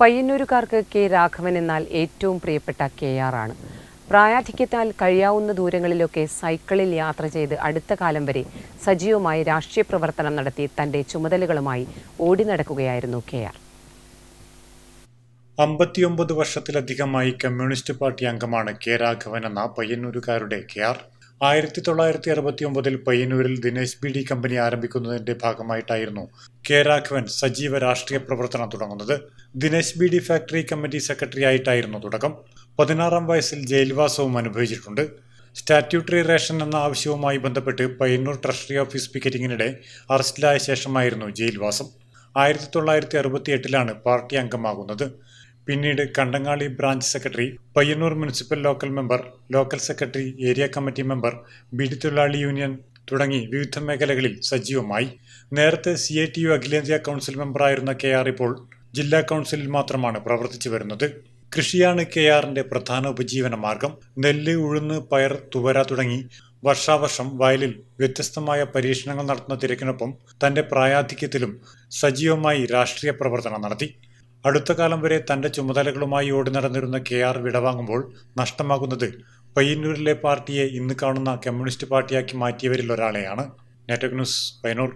പയ്യന്നൂരുകാർക്ക് K Raghavan എന്നാൽ ഏറ്റവും പ്രിയപ്പെട്ട കെ ആർ ആണ്. പ്രായാധിക്യത്താൽ കഴിയാവുന്ന ദൂരങ്ങളിലൊക്കെ സൈക്കിളിൽ യാത്ര ചെയ്ത് അടുത്ത കാലം വരെ സജീവമായി രാഷ്ട്രീയ പ്രവർത്തനം നടത്തി തന്റെ ചുമതലകളുമായി ഓടി നടക്കുകയായിരുന്നു കെ ആർ. അമ്പത്തിയൊമ്പത് വർഷത്തിലധികമായി കമ്മ്യൂണിസ്റ്റ് പാർട്ടി അംഗമാണ് കെ രാഘവൻ എന്ന പയ്യന്നൂരുകാരുടെ കെ ആർ. ആയിരത്തി തൊള്ളായിരത്തി അറുപത്തി ഒമ്പതിൽ പയ്യന്നൂരിൽ ദിനേശ് ബി ഡി കമ്പനി ആരംഭിക്കുന്നതിന്റെ ഭാഗമായിട്ടായിരുന്നു കെ രാഘവൻ സജീവ രാഷ്ട്രീയ പ്രവർത്തനം തുടങ്ങുന്നത്. Dinesh Beedi factory committee secretary ആയിട്ടായിരുന്നു തുടക്കം. പതിനാറാം വയസ്സിൽ ജയിൽവാസവും അനുഭവിച്ചിട്ടുണ്ട്. സ്റ്റാറ്റ്യൂട്ടറി റേഷൻ എന്ന ആവശ്യവുമായി ബന്ധപ്പെട്ട് പയ്യന്നൂർ ട്രഷറി ഓഫീസ് പിക്കറ്റിങ്ങിനിടെ അറസ്റ്റിലായ ശേഷമായിരുന്നു ജയിൽവാസം. ആയിരത്തി തൊള്ളായിരത്തി അറുപത്തി എട്ടിലാണ് പാർട്ടി അംഗമാകുന്നത്. പിന്നീട് Kandangali branch secretary Payyanur municipal local member local secretary area committee member beedi തൊഴിലാളി യൂണിയൻ തുടങ്ങി വിവിധ മേഖലകളിൽ സജീവമായി. നേരത്തെ സി ഐ ടി യു അഖിലേന്ത്യാ കൗൺസിൽ മെമ്പറായിരുന്ന കെ ആർ ഇപ്പോൾ ജില്ലാ കൗൺസിലിൽ മാത്രമാണ് പ്രവർത്തിച്ചു വരുന്നത്. കൃഷിയാണ് കെ ആറിന്റെ പ്രധാന ഉപജീവന മാർഗം. നെല്ല് ഉഴുന്ന് പയർ തുവര തുടങ്ങി വർഷാവർഷം വയലിൽ വ്യത്യസ്തമായ പരീക്ഷണങ്ങൾ നടത്തുന്ന തിരക്കിനൊപ്പം തന്റെ പ്രായാധിക്യത്തിലും സജീവമായി രാഷ്ട്രീയ പ്രവർത്തനം നടത്തി. അടുത്ത കാലം വരെ തന്റെ ചുമതലകളുമായി ഓടി നടന്നിരുന്ന കെ ആർ വിടവാങ്ങുമ്പോൾ നഷ്ടമാകുന്നത് പയ്യന്നൂരിലെ പാർട്ടിയെ ഇന്ന് കാണുന്ന കമ്മ്യൂണിസ്റ്റ് പാർട്ടിയാക്കി മാറ്റിയവരിൽ ഒരാളെയാണ് നെറ്റ്വർക്ക് ന്യൂസ് പയ്യന്നൂർ.